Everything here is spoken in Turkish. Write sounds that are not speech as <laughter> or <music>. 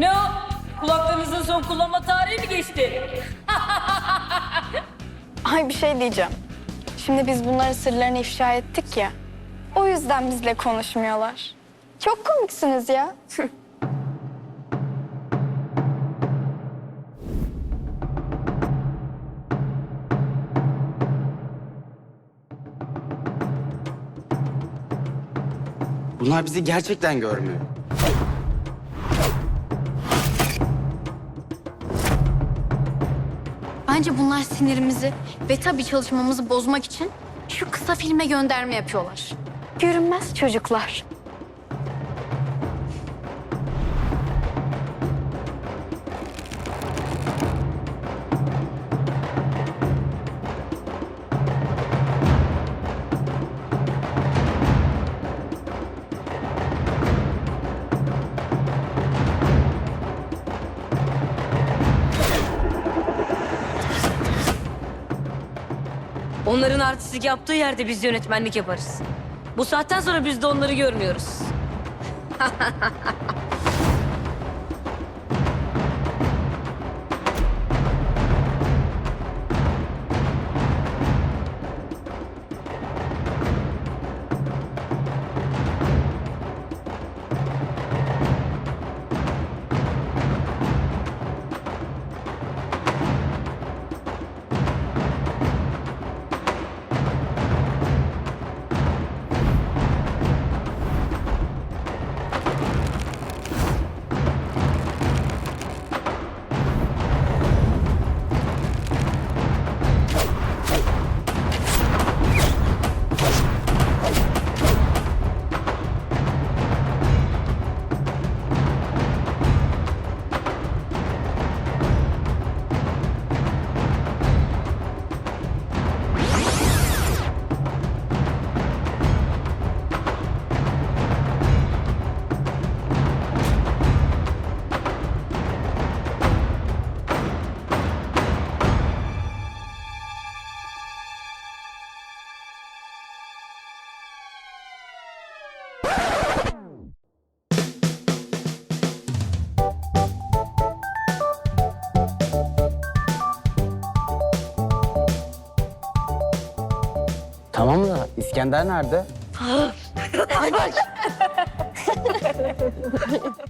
Ne o? Kulaklarınızın son kullanma tarihi mi geçti? <laughs> Ay bir şey diyeceğim. Şimdi biz bunların sırlarını ifşa ettik ya. O yüzden bizle konuşmuyorlar. Çok komiksiniz ya. <laughs> Bunlar bizi gerçekten görmüyor. Bence bunlar sinirimizi ve tabii çalışmamızı bozmak için şu kısa filme gönderme yapıyorlar. Görünmez çocuklar. Onların artistlik yaptığı yerde biz yönetmenlik yaparız. Bu saatten sonra biz de onları görmüyoruz. <laughs> Tamam da İskender nerede? <laughs>